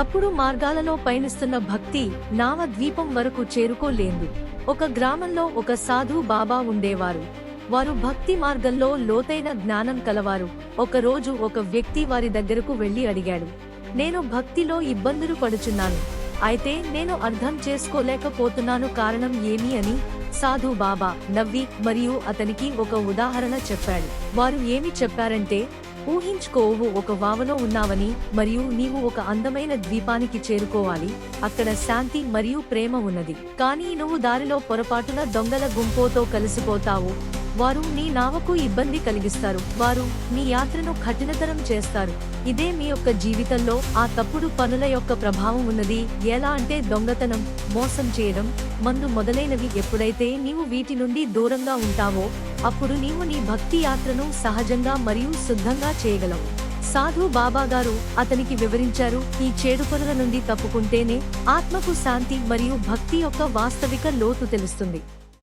తప్పుడు మార్గాలలో పయనిస్తున్న భక్తి నావద్వీపం వరకు చేరుకోలేదు. ఒక గ్రామంలో ఒక సాధు బాబా ఉండేవారు. వారు భక్తి మార్గంలో లోతైన జ్ఞానం కలవారు. ఒకరోజు ఒక వ్యక్తి వారి దగ్గరకు వెళ్ళి అడిగాడు నేను భక్తిలో ఇబ్బందులు పడుచున్నాను. అయితే నేను అర్థం చేసుకోలేకపోతున్నాను కారణం ఏమి అని? సాధు బాబా నవ్వి మరియు అతనికి ఒక ఉదాహరణ చెప్పాడు. వారు ఏమి చెప్పారంటే ఊహించుకోవు ఒక వావలో ఉన్నావని మరియు నీవు ఒక అందమైన ద్వీపానికి చేరుకోవాలి. అక్కడ శాంతి మరియు ప్రేమ ఉన్నది. కానీ నువ్వు దారిలో పొరపాటున దొంగల గుంపోతో కలిసిపోతావు. వారు నీ నావకు ఇబ్బంది కలిగిస్తారు. వారు మీ యాత్రను కఠినతరం చేస్తారు. ఇదే మీ యొక్క జీవితంలో ఆ తప్పుడు పనుల యొక్క ప్రభావం ఉన్నది. ఎలా అంటే దొంగతనం మోసం చేయడం మందు మొదలైనవి ఎప్పుడైతే నీవు వీటి నుండి దూరంగా ఉంటావో అప్పుడు నీవు నీ భక్తి యాత్రను సహజంగా మరియు శుద్ధంగా చేయగలవు. సాధు బాబా గారు అతనికి వివరించారు ఈ చేడు పనుల నుండి తప్పుకుంటేనే ఆత్మకు శాంతి మరియు భక్తి యొక్క వాస్తవిక లోతు తెలుస్తుంది.